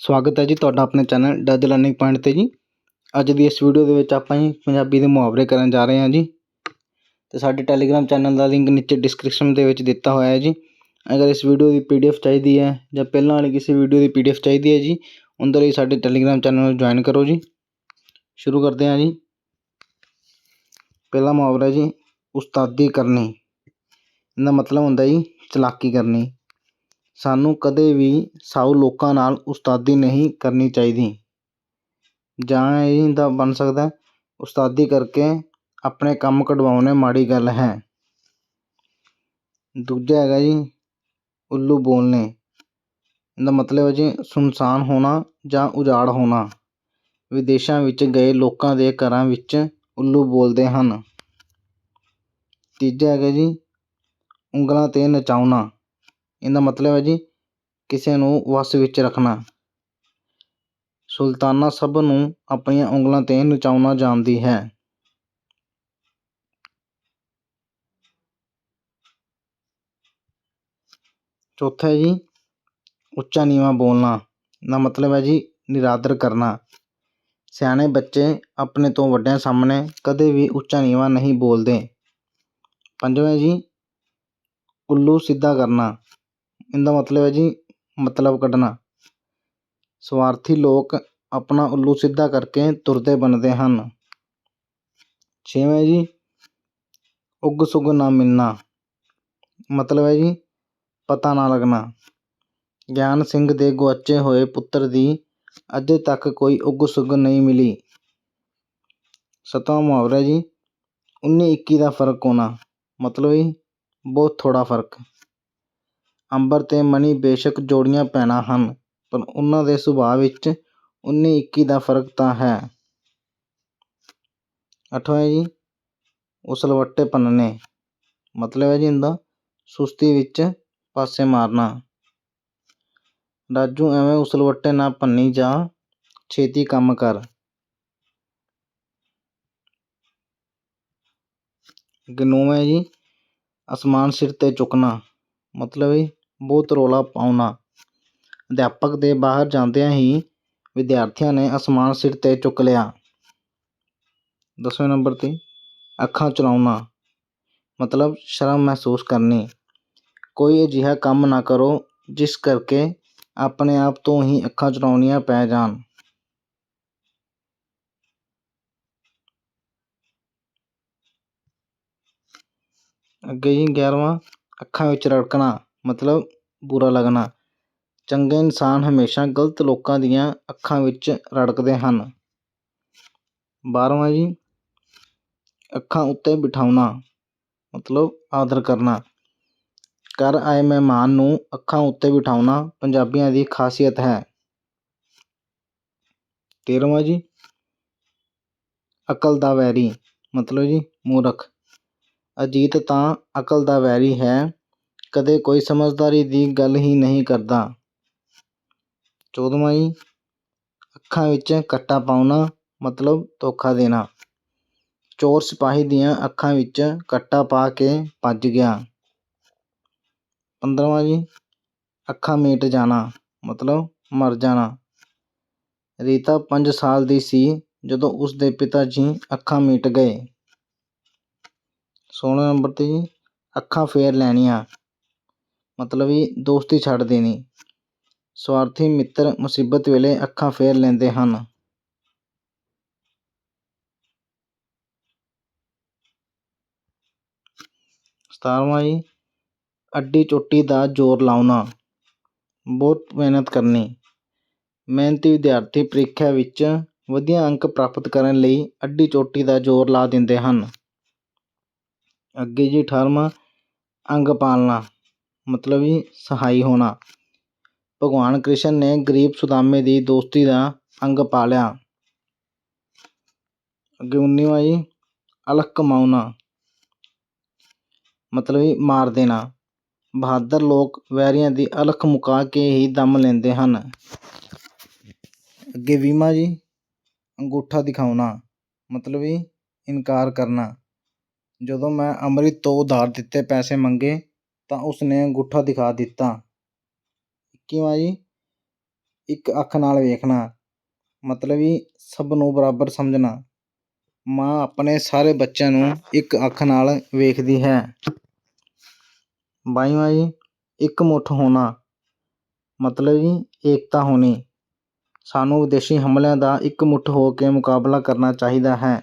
ਸਵਾਗਤ ਹੈ ਜੀ ਤੁਹਾਡਾ ਆਪਣੇ ਚੈਨਲ ਡੱਜ ਲਰਨਿੰਗ ਪੁਆਇੰਟ 'ਤੇ ਜੀ। ਅੱਜ ਦੀ ਇਸ ਵੀਡੀਓ ਦੇ ਵਿੱਚ ਆਪਾਂ ਜੀ ਪੰਜਾਬੀ ਦੇ ਮੁਹਾਵਰੇ ਕਰਨ ਜਾ ਰਹੇ ਹਾਂ ਜੀ। ਅਤੇ ਸਾਡੇ ਟੈਲੀਗ੍ਰਾਮ ਚੈਨਲ ਦਾ ਲਿੰਕ ਨੀਚੇ ਡਿਸਕ੍ਰਿਪਸ਼ਨ ਦੇ ਵਿੱਚ ਦਿੱਤਾ ਹੋਇਆ ਹੈ ਜੀ। ਅਗਰ ਇਸ ਵੀਡੀਓ ਦੀ ਪੀਡੀਐਫ ਚਾਹੀਦੀ ਹੈ ਜਾਂ ਪਹਿਲਾਂ ਵਾਲੀ ਕਿਸੇ ਵੀਡੀਓ ਦੀ ਪੀਡੀਐਫ ਚਾਹੀਦੀ ਹੈ ਜੀ, ਉਹਦੇ ਲਈ ਸਾਡੇ ਟੈਲੀਗ੍ਰਾਮ ਚੈਨਲ ਨੂੰ ਜੁਆਇਨ ਕਰੋ ਜੀ। ਸ਼ੁਰੂ ਕਰਦੇ ਹਾਂ ਜੀ। ਪਹਿਲਾ ਮੁਹਾਵਰਾ ਜੀ, ਉਸਤਾਦੀ ਕਰਨੀ। ਇਹਦਾ ਮਤਲਬ ਹੁੰਦਾ ਜੀ, ਚਲਾਕੀ ਕਰਨੀ। ਸਾਨੂੰ ਕਦੇ ਵੀ ਸਾਊ ਲੋਕਾਂ ਨਾਲ ਉਸਤਾਦੀ ਨਹੀਂ ਕਰਨੀ ਚਾਹੀਦੀ। ਜਾਂ ਇਹਦਾ ਬਣ ਸਕਦਾ ਉਸਤਾਦੀ ਕਰਕੇ ਆਪਣੇ ਕੰਮ ਕਢਵਾਉਣੇ ਮਾੜੀ ਗੱਲ ਹੈ। ਦੂਜਾ ਹੈਗਾ ਜੀ, ਉੱਲੂ ਬੋਲਣੇ ਇਹਦਾ ਮਤਲਬ ਹੈ ਜੀ, ਸੁਨਸਾਨ ਹੋਣਾ ਜਾਂ ਉਜਾੜ ਹੋਣਾ। ਵਿਦੇਸ਼ਾਂ ਵਿੱਚ ਗਏ ਲੋਕਾਂ ਦੇ ਘਰਾਂ ਵਿੱਚ ਉੱਲੂ ਬੋਲਦੇ ਹਨ। ਤੀਜਾ ਹੈਗਾ ਜੀ, ਉਂਗਲਾਂ 'ਤੇ ਨਚਾਉਣਾ। ਇਹਦਾ ਮਤਲਬ ਹੈ ਜੀ ਕਿਸੇ ਨੂੰ ਵੱਸ ਵਿੱਚ ਰੱਖਣਾ। ਸੁਲਤਾਨਾ ਸਭ ਨੂੰ ਆਪਣੀਆਂ ਉਂਗਲਾਂ 'ਤੇ ਨਚਾਉਣਾ ਜਾਣਦੀ ਹੈ। ਚੌਥਾ ਹੈ ਜੀ, ਉੱਚਾ ਨੀਵਾਂ ਬੋਲਣਾ। ਦਾ ਮਤਲਬ ਹੈ ਜੀ ਨਿਰਾਦਰ ਕਰਨਾ। ਸਿਆਣੇ ਬੱਚੇ ਆਪਣੇ ਤੋਂ ਵੱਡਿਆਂ ਸਾਹਮਣੇ ਕਦੇ ਵੀ ਉੱਚਾ ਨੀਵਾਂ ਨਹੀਂ ਬੋਲਦੇ। ਪੰਜਵਾਂ ਜੀ, ਉੱਲੂ ਸਿੱਧਾ ਕਰਨਾ। ਇਹਦਾ ਮਤਲਬ ਹੈ ਜੀ ਮਤਲਬ ਕੱਢਣਾ। ਸਵਾਰਥੀ ਲੋਕ ਆਪਣਾ ਉੱਲੂ ਸਿੱਧਾ ਕਰਕੇ ਤੁਰਦੇ ਬਣਦੇ ਹਨ। ਛੇਵੇਂ ਜੀ, ਉੱਗ ਸੁੱਗ ਨਾ ਮਿਲਣਾ। ਮਤਲਬ ਹੈ ਜੀ ਪਤਾ ਨਾ ਲੱਗਣਾ। ਗਿਆਨ ਸਿੰਘ ਦੇ ਗੁਆਚੇ ਹੋਏ ਪੁੱਤਰ ਦੀ ਅਜੇ ਤੱਕ ਕੋਈ ਉੱਗ ਸੁੱਗ ਨਹੀਂ ਮਿਲੀ। ਸਤਵਾਂ ਮੁਹਾਵਰਾ ਜੀ, ਉੱਨੀ ਇੱਕੀ ਦਾ ਫ਼ਰਕ ਹੋਣਾ। ਮਤਲਬ ਜੀ, ਬਹੁਤ ਥੋੜ੍ਹਾ ਫ਼ਰਕ। ਅੰਬਰ ਅਤੇ ਮਣੀ ਬੇਸ਼ੱਕ ਜੋੜੀਆਂ ਭੈਣਾਂ ਹਨ, ਪਰ ਉਹਨਾਂ ਦੇ ਸੁਭਾਅ ਵਿੱਚ ਉੱਨੀ ਇੱਕੀ ਦਾ ਫ਼ਰਕ ਤਾਂ ਹੈ। ਅੱਠਵਾਂ ਜੀ, ਉਸਲਵੱਟੇ ਭੰਨਣੇ ਮਤਲਬ ਹੈ ਜੀ ਦਾ ਸੁਸਤੀ ਵਿੱਚ ਪਾਸੇ ਮਾਰਨਾ। ਰਾਜੂ, ਐਵੇਂ ਉਸਲਵੱਟੇ ਨਾ ਭੰਨੀ ਜਾ, ਛੇਤੀ ਕੰਮ ਕਰ। ਗਨੋਵੇਂ ਜੀ, ਅਸਮਾਨ ਸਿਰ 'ਤੇ ਚੁੱਕਣਾ। ਮਤਲਬ ਜੀ ਬਹੁਤ ਰੌਲਾ ਪਾਉਣਾ। ਅਧਿਆਪਕ ਦੇ ਬਾਹਰ ਜਾਂਦਿਆਂ ਹੀ ਵਿਦਿਆਰਥੀਆਂ ਨੇ ਅਸਮਾਨ ਸਿਰ 'ਤੇ ਚੁੱਕ ਲਿਆ। ਦਸਵੇਂ ਨੰਬਰ 'ਤੇ। ਅੱਖਾਂ ਚਲਾਉਣਾ। ਮਤਲਬ ਸ਼ਰਮ ਮਹਿਸੂਸ ਕਰਨੀ। ਕੋਈ ਅਜਿਹਾ ਕੰਮ ਨਾ ਕਰੋ ਜਿਸ ਕਰਕੇ ਆਪਣੇ ਆਪ ਤੋਂ ਹੀ ਅੱਖਾਂ ਚਲਾਉਣੀਆਂ ਪੈ ਜਾਣ। ਅੱਗੇ ਜੀ ਗਿਆਰਵਾਂ। ਅੱਖਾਂ ਵਿੱਚ ਰੜਕਣਾ। ਮਤਲਬ ਬੁਰਾ ਲੱਗਣਾ। ਚੰਗੇ ਇਨਸਾਨ ਹਮੇਸ਼ਾ ਗਲਤ ਲੋਕਾਂ ਦੀਆਂ ਅੱਖਾਂ ਵਿੱਚ ਰੜਕਦੇ ਹਨ। ਬਾਰ੍ਹਵਾਂ ਜੀ, ਅੱਖਾਂ ਉੱਤੇ ਬਿਠਾਉਣਾ, ਮਤਲਬ ਆਦਰ ਕਰਨਾ। ਘਰ ਆਏ ਮਹਿਮਾਨ ਨੂੰ ਅੱਖਾਂ ਉੱਤੇ ਬਿਠਾਉਣਾ ਪੰਜਾਬੀਆਂ ਦੀ ਖਾਸੀਅਤ ਹੈ। ਤੇਰ੍ਹਵਾਂ ਜੀ, ਅਕਲ ਦਾ ਵੈਰੀ, ਮਤਲਬ ਜੀ ਮੂਰਖ। ਅਜੀਤ ਤਾਂ ਅਕਲ ਦਾ ਵੈਰੀ ਹੈ ਕਦੇ ਕੋਈ ਸਮਝਦਾਰੀ ਦੀ ਗੱਲ ਹੀ ਨਹੀਂ ਕਰਦਾ। ਚੌਦ੍ਹਵਾਂ ਜੀ, ਅੱਖਾਂ ਵਿੱਚ ਕੱਟਾ ਪਾਉਣਾ ਮਤਲਬ ਧੋਖਾ ਦੇਣਾ। ਚੋਰ ਸਿਪਾਹੀ ਦੀਆਂ ਅੱਖਾਂ ਵਿੱਚ ਕੱਟਾ ਪਾ ਕੇ ਭੱਜ ਗਿਆ। ਪੰਦਰਵਾਂ ਜੀ, ਅੱਖਾਂ ਮੀਟ ਜਾਣਾ ਮਤਲਬ ਮਰ ਜਾਣਾ। ਰੀਤਾ ਪੰਜ ਸਾਲ ਦੀ ਸੀ ਜਦੋਂ ਉਸ ਦੇ ਪਿਤਾ ਜੀ ਅੱਖਾਂ ਮੀਟ ਗਏ। ਸੋਲ੍ਹਾਂ ਨੰਬਰ 'ਤੇ ਜੀ, ਅੱਖਾਂ ਫੇਰ ਲੈਣੀਆਂ। ਮਤਲਬ ਜੀ ਦੋਸਤੀ ਛੱਡ ਦੇਣੀ ਸਵਾਰਥੀ ਮਿੱਤਰ ਮੁਸੀਬਤ ਵੇਲੇ ਅੱਖਾਂ ਫੇਰ ਲੈਂਦੇ ਹਨ। ਸਤਾਰਵਾਂ ਜੀ, ਅੱਡੀ ਚੋਟੀ ਦਾ ਜ਼ੋਰ ਲਾਉਣਾ। ਬਹੁਤ ਮਿਹਨਤ ਕਰਨੀ। ਮਿਹਨਤੀ ਵਿਦਿਆਰਥੀ ਪ੍ਰੀਖਿਆ ਵਿੱਚ ਵਧੀਆ ਅੰਕ ਪ੍ਰਾਪਤ ਕਰਨ ਲਈ ਅੱਡੀ ਚੋਟੀ ਦਾ ਜ਼ੋਰ ਲਾ ਦਿੰਦੇ ਹਨ। ਅੱਗੇ ਜੀ ਅਠਾਰਵਾਂ, ਅੰਗ ਪਾਲਣਾ। ਮਤਲਬ ਜੀ ਸਹਾਈ ਹੋਣਾ। ਭਗਵਾਨ ਕ੍ਰਿਸ਼ਨ ਨੇ ਗਰੀਬ ਸੁਦਾਮੇ ਦੀ ਦੋਸਤੀ ਦਾ ਅੰਗ ਪਾਲਿਆ ਅੱਗੇ ਉੱਨੀਵਾਂ ਜੀ, ਅਲਖ ਕਮਾਉਣਾ। ਮਤਲਬ ਜੀ ਮਾਰ ਦੇਣਾ। ਬਹਾਦਰ ਲੋਕ ਵੈਰੀਆਂ ਦੀ ਅਲਖ ਮੁਕਾ ਕੇ ਹੀ ਦਮ ਲੈਂਦੇ ਹਨ। ਅੱਗੇ ਵੀਹਵਾਂ ਜੀ, ਅੰਗੂਠਾ ਦਿਖਾਉਣਾ। ਮਤਲਬ ਜੀ ਇਨਕਾਰ ਕਰਨਾ। ਜਦੋਂ ਮੈਂ ਅੰਮ੍ਰਿਤ ਤੋਂ ਉਧਾਰ ਦਿੱਤੇ ਪੈਸੇ ਮੰਗੇ ਤਾਂ ਉਸਨੇ ਅੰਗੂਠਾ ਦਿਖਾ ਦਿੱਤਾ। ਇੱਕੀਵਾਂ ਜੀ? ਇੱਕ ਅੱਖ ਨਾਲ ਵੇਖਣਾ। ਮਤਲਬ ਵੀ ਸਭ ਨੂੰ ਬਰਾਬਰ ਸਮਝਣਾ। ਮਾਂ ਆਪਣੇ ਸਾਰੇ ਬੱਚਿਆਂ ਨੂੰ ਇੱਕ ਅੱਖ ਨਾਲ ਵੇਖਦੀ ਹੈ। ਬਾਈਵਾਂ ਜੀ, ਇੱਕ ਮੁੱਠ ਹੋਣਾ। ਮਤਲਬ ਜੀ ਏਕਤਾ ਹੋਣੀ। ਸਾਨੂੰ ਵਿਦੇਸ਼ੀ ਹਮਲਿਆਂ ਦਾ ਇੱਕ ਮੁੱਠ ਹੋ ਕੇ ਮੁਕਾਬਲਾ ਕਰਨਾ ਚਾਹੀਦਾ ਹੈ।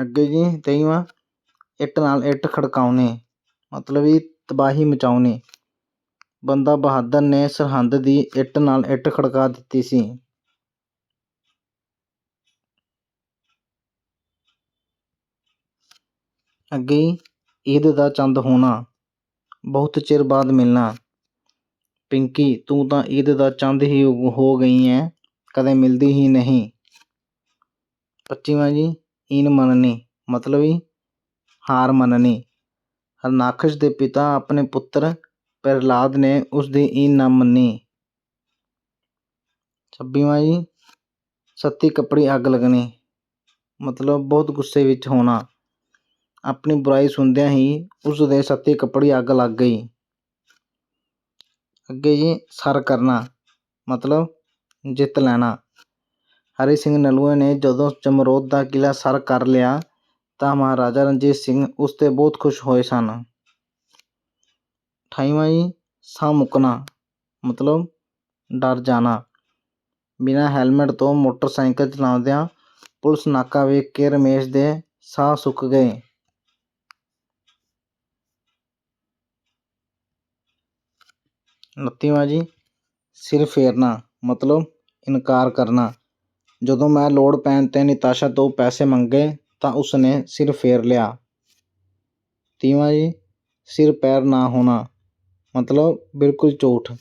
ਅੱਗੇ ਜੀ, ਤੇਈਵਾਂ। ਇੱਟ ਨਾਲ ਇੱਟ ਖੜਕਾਉਣੀ। ਮਤਲਬ ਵੀ ਤਬਾਹੀ ਮਚਾਉਣੀ। ਬੰਦਾ ਬਹਾਦਰ ਨੇ ਸਰਹੰਦ ਦੀ ਇੱਟ ਨਾਲ ਇੱਟ ਖੜਕਾ ਦਿੱਤੀ ਸੀ। ਅੱਗੇ ਈਦ ਦਾ ਚੰਦ ਹੋਣਾ। ਬਹੁਤ ਚਿਰ ਬਾਅਦ ਮਿਲਣਾ। ਪਿੰਕੀ, ਤੂੰ ਤਾਂ ਈਦ ਦਾ ਚੰਦ ਹੀ ਹੋ ਗਈ ਐ, ਕਦੇ ਮਿਲਦੀ ਹੀ ਨਹੀਂ। ਪੱਚੀਵਾਂ ਜੀ, ਈਨ ਮੰਨਣੀ, ਮਤਲਬ ਵੀ ਹਾਰ ਮੰਨਣੀ। ਹਰਨਾਖਸ਼ ਦੇ ਪਿਤਾ ਆਪਣੇ ਪੁੱਤਰ ਪ੍ਰਹਿਲਾਦ ਨੇ ਉਸ ਦੀ ਈਨ ਨਾ ਮੰਨੀ। ਛੱਬੀਵਾਂ ਜੀ, ਸੱਤੀ ਕੱਪੜੀ ਅੱਗ ਲੱਗਣੀ। ਮਤਲਬ ਬਹੁਤ ਗੁੱਸੇ ਵਿੱਚ ਹੋਣਾ। ਆਪਣੀ ਬੁਰਾਈ ਸੁਣਦਿਆਂ ਹੀ ਉਸ ਦੇ ਸੱਤੀ ਕੱਪੜੀ ਅੱਗ ਲੱਗ ਗਈ। ਅੱਗੇ ਜੀ, ਸਰ ਕਰਨਾ, ਮਤਲਬ ਜਿੱਤ ਲੈਣਾ। ਹਰੀ ਸਿੰਘ ਨਲੂਏ ਨੇ ਜਦੋਂ ਜਮਰੋਦ ਦਾ ਕਿਲ੍ਹਾ ਸਰ ਕਰ ਲਿਆ ਤਾਂ ਮਹਾਰਾਜਾ ਰਣਜੀਤ ਸਿੰਘ ਉਸ 'ਤੇ ਬਹੁਤ ਖੁਸ਼ ਹੋਏ ਸਨ। ਅਠਾਈਵਾਂ ਜੀ ਸਾਹ ਮੁੱਕਣਾ ਮਤਲਬ ਡਰ ਜਾਣਾ। ਬਿਨਾਂ ਹੈਲਮਟ ਤੋਂ ਮੋਟਰਸਾਈਕਲ ਚਲਾਉਂਦਿਆਂ ਪੁਲਿਸ ਨਾਕਾ ਵੇਖ ਕੇ ਰਮੇਸ਼ ਦੇ ਸਾਹ ਸੁੱਕ ਗਏ। ਉਨੱਤੀਵਾਂ ਜੀ ਸਿਰ ਫੇਰਨਾ ਮਤਲਬ ਇਨਕਾਰ ਕਰਨਾ। ਜਦੋਂ ਮੈਂ ਲੋੜ ਪੈਣ 'ਤੇ ਨਿਤਾਸ਼ਾ ਤੋਂ ਪੈਸੇ ਮੰਗੇ ਤਾਂ ਉਸਨੇ ਸਿਰ ਫੇਰ ਲਿਆ। ਤੀਵਾਂ ਜੀ, ਸਿਰ ਪੈਰ ਨਾ ਹੋਣਾ, ਮਤਲਬ ਬਿਲਕੁਲ ਝੂਠ।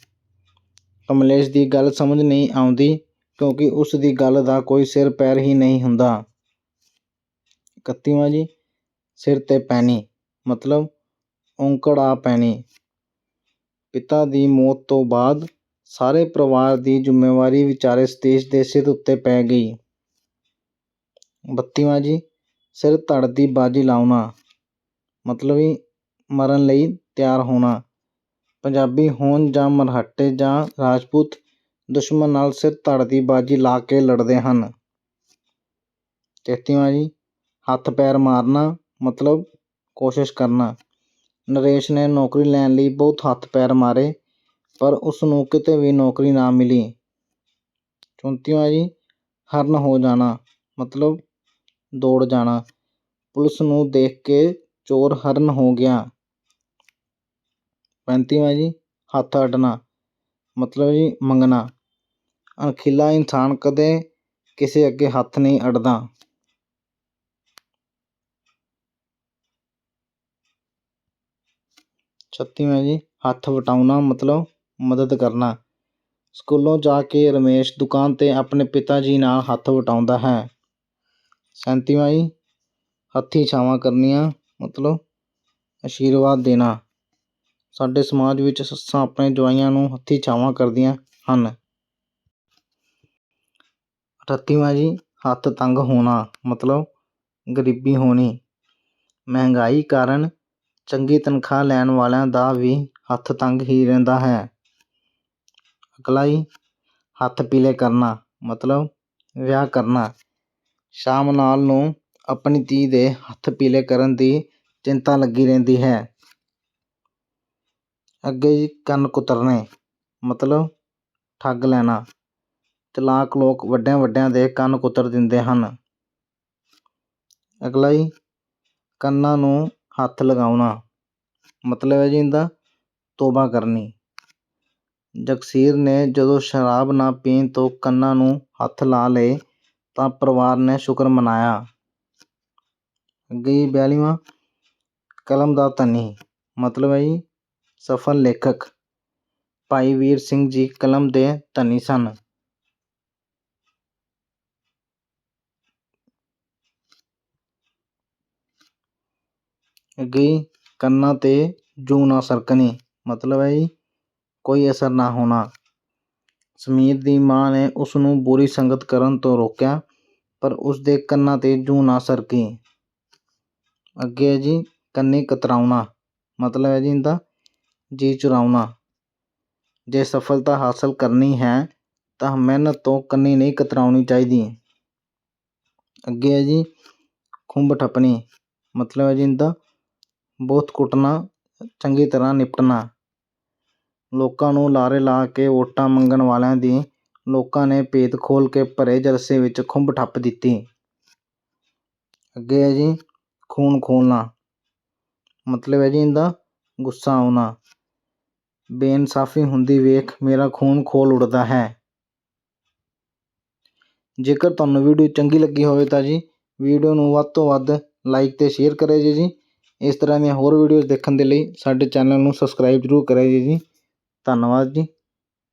ਕਮਲੇਸ਼ ਦੀ ਗੱਲ ਸਮਝ ਨਹੀਂ ਆਉਂਦੀ ਕਿਉਂਕਿ ਉਸ ਦੀ ਗੱਲ ਦਾ ਕੋਈ ਸਿਰ ਪੈਰ ਹੀ ਨਹੀਂ ਹੁੰਦਾ। ਇਕੱਤੀਵਾਂ ਜੀ, ਸਿਰ 'ਤੇ ਪੈਣੀ, ਮਤਲਬ ਔਂਕੜ ਆ ਪੈਣੀ। ਪਿਤਾ ਦੀ ਮੌਤ ਤੋਂ ਬਾਅਦ ਸਾਰੇ ਪਰਿਵਾਰ ਦੀ ਜ਼ਿੰਮੇਵਾਰੀ ਵਿਚਾਰੇ ਸਤੀਸ਼ ਦੇ ਸਿਰ ਉੱਤੇ ਪੈ ਗਈ। ਬੱਤੀਵਾਂ ਜੀ ਸਿਰ ਧੜ ਦੀ ਬਾਜੀ ਲਾਉਣਾ। ਮਤਲਬ ਮਰਨ ਲਈ ਤਿਆਰ ਹੋਣਾ। ਪੰਜਾਬੀ ਹੋਣ ਜਾਂ ਮਰਹੱਟੇ ਜਾਂ ਰਾਜਪੂਤ ਦੁਸ਼ਮਣ ਨਾਲ ਸਿਰ ਧੜ ਦੀ ਬਾਜੀ ਲਾ ਕੇ ਲੜਦੇ ਹਨ। ਤੇਤੀਵਾਂ ਜੀ, ਹੱਥ ਪੈਰ ਮਾਰਨਾ ਮਤਲਬ ਕੋਸ਼ਿਸ਼ ਕਰਨਾ। ਨਰੇਸ਼ ਨੇ ਨੌਕਰੀ ਲੈਣ ਲਈ ਬਹੁਤ ਹੱਥ ਪੈਰ ਮਾਰੇ, ਪਰ ਉਸ ਨੂੰ ਕਿਤੇ ਵੀ ਨੌਕਰੀ ਨਾ ਮਿਲੀ। ਚੌਂਤੀਵਾਂ ਜੀ, ਹਰਨ ਹੋ ਜਾਣਾ ਮਤਲਬ ਦੌੜ ਜਾਣਾ। ਪੁਲਿਸ ਨੂੰ ਦੇਖ ਕੇ ਚੋਰ ਹਰਨ ਹੋ ਗਿਆ। ਪੈਂਤੀਵਾਂ ਜੀ, ਹੱਥ ਅੱਡਣਾ। ਮਤਲਬ ਜੀ ਮੰਗਣਾ। ਅਣਖੀਲਾ ਇਨਸਾਨ ਕਦੇ ਕਿਸੇ ਅੱਗੇ ਹੱਥ ਨਹੀਂ ਅੱਡਦਾ। ਛੱਤੀਵਾਂ ਜੀ, ਹੱਥ ਵਟਾਉਣਾ ਮਤਲਬ ਮਦਦ ਕਰਨਾ। ਸਕੂਲੋਂ ਜਾ ਕੇ ਰਮੇਸ਼ ਦੁਕਾਨ 'ਤੇ ਆਪਣੇ ਪਿਤਾ ਜੀ ਨਾਲ ਹੱਥ ਵਟਾਉਂਦਾ ਹੈ। ਸੈਂਤੀਵਾਂ ਜੀ ਹੱਥੀਂ ਛਾਵਾਂ ਕਰਨੀਆਂ, ਮਤਲਬ ਆਸ਼ੀਰਵਾਦ ਦੇਣਾ। ਸਾਡੇ ਸਮਾਜ ਵਿੱਚ ਸੱਸਾਂ ਆਪਣੇ ਜਵਾਈਆਂ ਨੂੰ ਹੱਥੀਂ ਛਾਵਾਂ ਕਰਦੀਆਂ ਹਨ। ਅਠੱਤੀਵਾਂ ਜੀ ਹੱਥ ਤੰਗ ਹੋਣਾ, ਮਤਲਬ ਗਰੀਬੀ ਹੋਣੀ। ਮਹਿੰਗਾਈ ਕਾਰਨ ਚੰਗੀ ਤਨਖਾਹ ਲੈਣ ਵਾਲਿਆਂ ਦਾ ਵੀ ਹੱਥ ਤੰਗ ਹੀ ਰਹਿੰਦਾ ਹੈ। ਅਗਲਾ ਜੀ, ਹੱਥ ਪੀਲੇ ਕਰਨਾ, ਮਤਲਬ ਵਿਆਹ ਕਰਨਾ। ਸ਼ਾਮ ਨਾਲ ਨੂੰ ਆਪਣੀ ਧੀ ਦੇ ਹੱਥ ਪੀਲੇ ਕਰਨ ਦੀ ਚਿੰਤਾ ਲੱਗੀ ਰਹਿੰਦੀ ਹੈ। ਅੱਗੇ ਜੀ ਕੰਨ ਕੁਤਰਨੇ, ਮਤਲਬ ਠੱਗ ਲੈਣਾ। ਚਲਾਕ ਲੋਕ ਵੱਡਿਆਂ ਵੱਡਿਆਂ ਦੇ ਕੰਨ ਕੁਤਰ ਦਿੰਦੇ ਹਨ। ਅਗਲਾ ਜੀ ਕੰਨਾਂ ਨੂੰ ਹੱਥ ਲਗਾਉਣਾ, ਮਤਲਬ ਹੈ ਜੀ ਇਹਦਾ ਤੋਬਾ ਕਰਨੀ। ਜਗਸੀਰ ਨੇ ਜਦੋਂ ਸ਼ਰਾਬ ਨਾ ਪੀਣ ਤੋਂ ਕੰਨਾਂ ਨੂੰ ਹੱਥ ਲਾ ਲਏ ਤਾਂ ਪਰਿਵਾਰ ਨੇ ਸ਼ੁਕਰ ਮਨਾਇਆ। ਅੱਗੇ ਜੀ ਬਿਆਲੀਵਾਂ, ਕਲਮ ਦਾ ਧਨੀ, ਮਤਲਬ ਹੈ ਜੀ ਸਫਲ ਲੇਖਕ। ਭਾਈ ਵੀਰ ਸਿੰਘ ਜੀ ਕਲਮ ਦੇ ਧਨੀ ਸਨ। ਅੱਗੇ ਜੀ ਕੰਨਾਂ 'ਤੇ ਜੂੰ ਨਾ ਸਰਕਣੀ, ਮਤਲਬ ਹੈ ਜੀ ਕੋਈ ਅਸਰ ਨਾ ਹੋਣਾ। ਸਮੀਰ ਦੀ ਮਾਂ ਨੇ ਉਸ ਨੂੰ ਬੁਰੀ ਸੰਗਤ ਕਰਨ ਤੋਂ ਰੋਕਿਆ। ਪਰ ਉਸਦੇ ਕੰਨਾਂ 'ਤੇ ਜੂੰ ਨਾ ਸਰਕੀ। ਅੱਗੇ ਹੈ ਜੀ, ਕੰਨੀ ਕਤਰਾਉਣਾ। ਮਤਲਬ ਹੈ ਜੀ ਇਹਦਾ, ਜੀ ਚੁਰਾਉਣਾ। ਜੇ ਸਫਲਤਾ ਹਾਸਲ ਕਰਨੀ ਹੈ, ਤਾਂ ਮਿਹਨਤ ਤੋਂ ਕੰਨੀ ਨਹੀਂ ਕਤਰਾਉਣੀ ਚਾਹੀਦੀ। ਅੱਗੇ ਹੈ ਜੀ ਖੁੰਬ ਠੱਪਣੀ। ਮਤਲਬ ਹੈ ਜੀ ਇਹਦਾ, ਬਹੁਤ ਕੁੱਟਣਾ, ਚੰਗੀ ਤਰ੍ਹਾਂ ਨਿਪਟਣਾ। ਲੋਕਾਂ ਨੂੰ ਲਾਰੇ ਲਾ ਕੇ ਵੋਟਾਂ ਮੰਗਣ ਵਾਲਿਆਂ ਦੀ ਲੋਕਾਂ ਨੇ ਭੇਦ ਖੋਲ੍ਹ ਕੇ ਭਰੇ ਜਲਸੇ ਵਿੱਚ ਖੁੰਬ ਠੱਪ ਦਿੱਤੀ। ਅੱਗੇ ਹੈ ਜੀ, ਖੂਨ ਖੋਲ੍ਹਣਾ। ਮਤਲਬ ਹੈ ਜੀ ਇਹਦਾ ਗੁੱਸਾ ਆਉਣਾ। ਬੇਇਨਸਾਫੀ ਹੁੰਦੀ ਵੇਖ ਮੇਰਾ ਖੂਨ ਖੋਲ ਉੱਡਦਾ ਹੈ। ਜੇਕਰ ਤੁਹਾਨੂੰ ਵੀਡੀਓ ਚੰਗੀ ਲੱਗੀ ਹੋਵੇ ਤਾਂ ਜੀ, ਵੀਡੀਓ ਨੂੰ ਵੱਧ ਤੋਂ ਵੱਧ ਲਾਈਕ ਤੇ ਸ਼ੇਅਰ ਕਰਿਆ ਜੀ ਜੀ। ਇਸ ਤਰ੍ਹਾਂ ਦੀਆਂ ਹੋਰ ਵੀਡੀਓਜ਼ ਦੇਖਣ ਦੇ ਲਈ ਸਾਡੇ ਚੈਨਲ ਨੂੰ ਸਬਸਕ੍ਰਾਈਬ ਜ਼ਰੂਰ ਕਰਿਆ ਜੀ ਜੀ। ਧੰਨਵਾਦ ਜੀ।